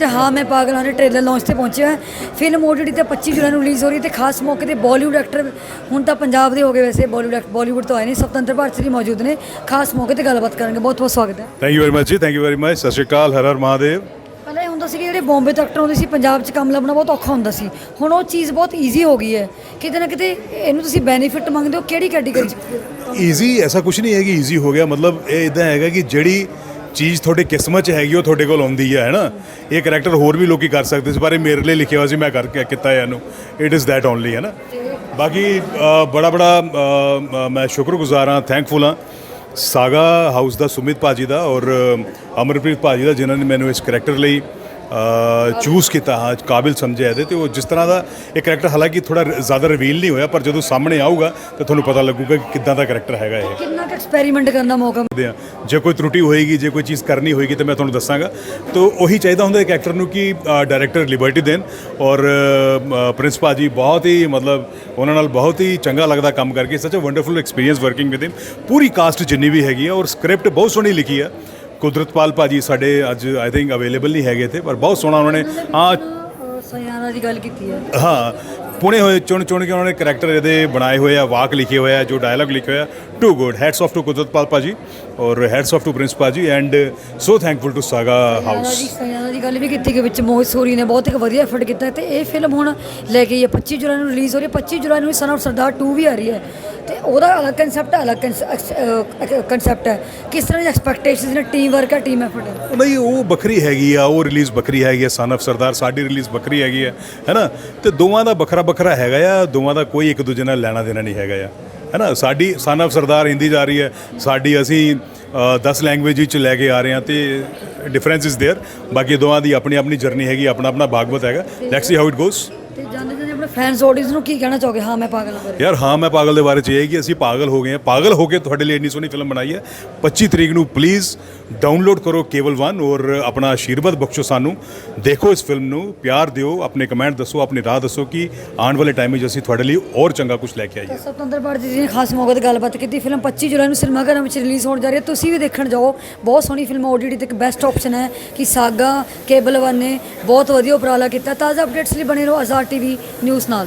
ਤੇ ਹਾਂ ਮੈਂ ਪਾਗਲ ਹਾਂ ਦੇ ਟ੍ਰੇਲਰ ਲਾਂਚ ਤੇ ਪਹੁੰਚਿਆ ਫਿਲਮ OTT ਤੇ 25 ਜੁਲਾਈ ਨੂੰ ਰਿਲੀਜ਼ ਹੋ ਰਹੀ ਤੇ ਖਾਸ ਮੌਕੇ ਤੇ ਬਾਲੀਵੁੱਡ ਐਕਟਰ ਹੁਣ ਤਾਂ ਪੰਜਾਬ ਦੇ ਹੋ ਗਏ ਵੈਸੇ ਬਾਲੀਵੁੱਡ ਬਾਲੀਵੁੱਡ ਤੋਂ ਆਏ ਨੇ ਸਤੰਤਰ ਭਾਰਤ ਜੀ ਮੌਜੂਦ ਨੇ। ਖਾਸ ਮੌਕੇ ਤੇ ਗੱਲਬਾਤ ਕਰਾਂਗੇ। ਬਹੁਤ ਬਹੁਤ ਸਵਾਗਤ ਹੈ। ਥੈਂਕ ਯੂ ਵੈਰੀ ਮਚ ਜੀ ਥੈਂਕ ਯੂ ਵੈਰੀ ਮਚ ਸਤਿ ਸ਼੍ਰੀ ਅਕਾਲ ਹਰ ਹਰ ਮਹਾਦੇਵ। ਪਹਿਲਾਂ ਇਹ ਹੁੰਦਾ ਸੀ ਕਿ ਜਿਹੜੇ ਬੰਬੇ ਤੋਂ ਐਕਟਰ ਆਉਂਦੇ ਸੀ ਪੰਜਾਬ 'ਚ ਕੰਮ ਲੱਭਣਾ ਬਹੁਤ ਔਖਾ ਹੁੰਦਾ ਸੀ। ਹੁਣ ਉਹ ਚੀਜ਼ ਬਹੁਤ ਈਜ਼ੀ ਹੋ ਗਈ ਹੈ। ਕਿਤੇ ਨਾ ਕਿਤੇ ਇਹਨੂੰ ਤੁਸੀਂ ਬੈਨੀਫਿਟ ਮੰਗਦੇ ਹੋ ਕਿਹੜੀ ਕੈਟੇਗਰੀ 'ਚ? ਈਜ਼ੀ ਐਸਾ ਕੁਝ ਨਹੀਂ ਹੈ ਕਿ ਈਜ਼ੀ ਹੋ ਗਿਆ। ਮਤਲਬ ਇਹ ਇਦਾਂ ਹੈਗਾ ਕਿ ਜਿਹੜੀ ਚੀਜ਼ ਤੁਹਾਡੀ ਕਿਸਮਤ 'ਚ ਹੈਗੀ ਉਹ ਤੁਹਾਡੇ ਕੋਲ ਆਉਂਦੀ ਹੈ ਹੈਨਾ ਇਹ ਕਰੈਕਟਰ ਹੋਰ ਵੀ ਲੋਕੀ ਕਰ ਸਕਦੇ ਸੀ ਪਰ ਇਹ ਮੇਰੇ ਲਈ ਲਿਖਿਆ ਹੋਇਆ ਸੀ ਮੈਂ ਕਰਕੇ ਕੀਤਾ ਹੈ ਇਹਨੂੰ। ਇਟ ਇਜ਼ ਦੈਟ ਓਨਲੀ ਹੈ ਨਾ? ਬਾਕੀ ਬੜਾ ਬੜਾ ਮੈਂ ਸ਼ੁਕਰਗੁਜ਼ਾਰ ਹਾਂ ਥੈਂਕਫੁਲ ਹਾਂ। ਸਾਗਾ ਹਾਊਸ ਦਾ ਸੁਮਿਤ ਭਾਜੀ ਦਾ ਔਰ ਅ, ਅਮਰਪ੍ਰੀਤ ਭਾਜੀ ਦਾ ਜਿਨ੍ਹਾਂ ਨੇ ਮੈਨੂੰ ਇਸ ਕਰੈਕਟਰ ਲਈ ਚੂਜ਼ ਕੀਤਾ ਹਾਂ ਕਾਬਿਲ ਸਮਝਿਆ ਇਹਦੇ ਤੇ। ਉਹ ਜਿਸ ਤਰ੍ਹਾਂ ਦਾ ਇਹ ਕਰੈਕਟਰ ਹਾਲਾਂਕਿ ਥੋੜਾ ਜ਼ਿਆਦਾ ਰਿਵੀਲ ਨਹੀਂ ਹੋਇਆ ਪਰ ਜਦੋਂ ਸਾਹਮਣੇ ਆਊਗਾ ਤਾਂ ਤੁਹਾਨੂੰ ਪਤਾ ਲੱਗੂਗਾ ਕਿ ਕਿੱਦਾਂ ਦਾ ਕਰੈਕਟਰ ਹੈਗਾ ਇਹ। ਕਿੰਨਾ ਕੁ ਐਕਸਪੈਰੀਮੈਂਟ ਕਰਨ ਦਾ ਮੌਕਾ ਕਰਦੇ ਆ। ਜੇ ਕੋਈ ਤਰੁੱਟੀ ਹੋਏਗੀ ਜੇ ਕੋਈ ਚੀਜ਼ ਕਰਨੀ ਹੋਏਗੀ ਤਾਂ ਮੈਂ ਤੁਹਾਨੂੰ ਦੱਸਾਂਗਾ। ਤਾਂ ਉਹੀ ਚਾਹੀਦਾ ਹੁੰਦਾ ਇੱਕ ਐਕਟਰ ਨੂੰ ਕਿ ਡਾਇਰੈਕਟਰ ਲਿਬਰਟੀ ਦੇਣ। ਔਰ ਪ੍ਰਿੰਸ ਭਾਜੀ ਬਹੁਤ ਹੀ ਮਤਲਬ ਉਹਨਾਂ ਨਾਲ ਬਹੁਤ ਹੀ ਚੰਗਾ ਲੱਗਦਾ ਕੰਮ ਕਰਕੇ ਸੱਚ a wonderful experience working with him Puri cast ਜਿੰਨੀ ਵੀ ਹੈਗੀ ਆ ਔਰ ਸਕ੍ਰਿਪਟ ਬਹੁਤ ਸੋਹਣੀ ਲਿਖੀ ਆ। ਕੁਦਰਤਪਾਲ ਭਾਜੀ ਸਾਡੇ ਅੱਜ ਆਈ ਥਿੰਕ ਅਵੇਲੇਬਲ ਨਹੀਂ ਹੈਗੇ ਤੇ ਪਰ ਬਹੁਤ ਸੋਹਣਾ ਉਹਨਾਂ ਨੇ ਹਾਂ। ਸਿਆਣਾ ਦੀ ਗੱਲ ਕੀਤੀ ਹੈ। ਹਾਂ ਪੁਣੇ ਹੋਏ ਚੁਣ ਚੁਣ ਕੇ ਉਹਨਾਂ ਨੇ ਕਰੈਕਟਰ ਇਹਦੇ ਬਣਾਏ ਹੋਏ ਆ ਵਾਕ ਲਿਖੇ ਹੋਏ ਆ ਜੋ ਡਾਇਲੌਗ ਲਿਖੇ ਹੋਏ ਆ too good hats off to Kudratpal ਭਾਜੀ ਔਰ ਹੈਡਸ ਆਫ ਟੂ ਪ੍ਰਿੰਸ ਭਾਜੀ and so thankful to Saga House ਸਿਆਣਾ ਦੀ ਗੱਲ ਵੀ ਕੀਤੀ ਕਿ ਵਿੱਚ ਮੋਹਿਤ ਸੂਰੀ ਨੇ ਬਹੁਤ ਇੱਕ ਵਧੀਆ ਐਫਰਟ ਕੀਤਾ ਤੇ ਇਹ ਫਿਲਮ ਹੁਣ ਲੈ ਕੇ ਆਈ ਹੈ। 25 ਜੁਲਾਈ ਨੂੰ ਰਿਲੀਜ਼ ਹੋ ਰਹੀ ਹੈ। 25 ਜੁਲਾਈ ਨੂੰ ਸਨ ਆਫ ਸਰਦਾਰ 2 ਵੀ ਆ ਰਹੀ ਹੈ। ਤੇ ਉਹਦਾ ਅਲੱਗ ਕਨਸੈਪਟ ਅਲੱਗ ਕਨਸੈਪਟ ਹੈ ਕਿਸ ਤਰ੍ਹਾਂ ਦੀ ਐਕਸਪੈਕਟੇਸ਼ਨਸ ਨੇ ਟੀਮ ਵਰਕ ਹੈ ਟੀਮ ਐਫਰਟ ਹੈ ਨਹੀਂ ਉਹ ਵੱਖਰੀ ਹੈਗੀ ਆ ਉਹ ਰਿਲੀਜ਼ ਵੱਖਰੀ ਹੈਗੀ ਆ ਸਨ of ਸਰਦਾਰ ਸਾਡੀ ਰਿਲੀਜ਼ ਵੱਖਰੀ ਹੈਗੀ ਆ ਹੈਨਾ ਤੇ ਦੋਵਾਂ ਦਾ ਵੱਖਰਾ ਵੱਖਰਾ ਹੈਗਾ ਆ ਦੋਵਾਂ ਦਾ ਕੋਈ ਇੱਕ ਦੂਜੇ ਨਾਲ ਲੈਣਾ ਦੇਣਾ ਨਹੀਂ ਹੈਗਾ ਆ ਹੈਨਾ ਸਾਡੀ ਸਨ of ਸਰਦਾਰ ਹਿੰਦੀ ਜਾ ਰਹੀ ਹੈ ਸਾਡੀ ਅਸੀਂ 10 ਲੈਂਗੁਏਜ ਵਿੱਚ ਲੈ ਕੇ ਆ ਰਹੇ ਹਾਂ ਤੇ ਡਿਫਰੈਂਸ ਇਜ਼ देयर ਬਾਕੀ ਦੋਵਾਂ ਦੀ ਆਪਣੀ ਆਪਣੀ ਜਰਨੀ ਹੈਗੀ ਆਪਣਾ ਆਪਣਾ ਭਾਗਵਤ ਹੈਗਾ let's see how it goes ਤੇ ਜਾਂਦੇ ਜਾਂਦੇ ਆਪਣੇ ਫੈਨਸ ਆਡੀਅנס ਨੂੰ ਕੀ ਕਹਿਣਾ ਚਾਹੋਗੇ? ਹਾਂ ਮੈਂ ਪਾਗਲ ਹਾਂ ਬਾਰੇ। ਯਾਰ ਹਾਂ ਮੈਂ ਪਾਗਲ ਦੇ ਬਾਰੇ ਚ ਇਹ ਹੈ ਕਿ ਅਸੀਂ ਪਾਗਲ ਹੋ ਗਏ ਹਾਂ। ਪਾਗਲ ਹੋ ਕੇ ਤੁਹਾਡੇ ਲਈ ਇੰਨੀ ਸੋਹਣੀ ਫਿਲਮ ਬਣਾਈ ਹੈ। 25 ਤਰੀਕ ਨੂੰ ਪਲੀਜ਼ ਡਾਊਨਲੋਡ ਕਰੋ ਕੇਵਲ 1 ਔਰ ਆਪਣਾ ਆਸ਼ੀਰਵਾਦ ਬਖਸ਼ੋ ਸਾਨੂੰ। ਦੇਖੋ ਇਸ ਫਿਲਮ ਨੂੰ ਪਿਆਰ ਦਿਓ ਆਪਣੇ ਕਮੈਂਟ ਦੱਸੋ ਆਪਣੀ ਰਾਹ ਦੱਸੋ ਕਿ ਆਉਣ ਵਾਲੇ ਟਾਈਮ ਵਿੱਚ ਅਸੀਂ ਤੁਹਾਡੇ ਲਈ ਹੋਰ ਚੰਗਾ ਕੁਝ ਲੈ ਕੇ ਆਈਏ। ਸਤਿੰਦਰ ਭਾਰਤ ਜੀ ਨੇ ਖਾਸ ਮੌਕੇ ਤੇ ਗੱਲਬਾਤ ਕੀਤੀ। ਫਿਲਮ 25 ਜੁਲਾਈ ਨੂੰ ਸਿਨੇਮਾ ਘਰਾਂ ਵਿੱਚ ਰਿਲੀਜ਼ ਹੋਣ ਜਾ ਰਹੀ ਹੈ। ਤੁਸੀਂ ਵੀ ਦੇਖਣ ਜਾਓ। ਬਹੁਤ ਸੋਹਣੀ ਫਿਲਮ OTT ਤੇ ਇੱਕ ਬੈਸਟ ਆਪਸ਼ਨ ਹੈ ਕਿ ਸਾਗਾ ਕੇਬਲ ਵਨ ਨੇ ਬਹੁਤ ਵਧੀਆ ਉਪਰਾਲਾ ਕੀਤਾ। ਤਾਜ਼ਾ ਅਪਡੇਟਸ ਲਈ ਬਣੇ ਰਹੋ ਆਜ਼ਾਦ ਟੀਵੀ ਨਿਊਜ਼ ਨਾਲ।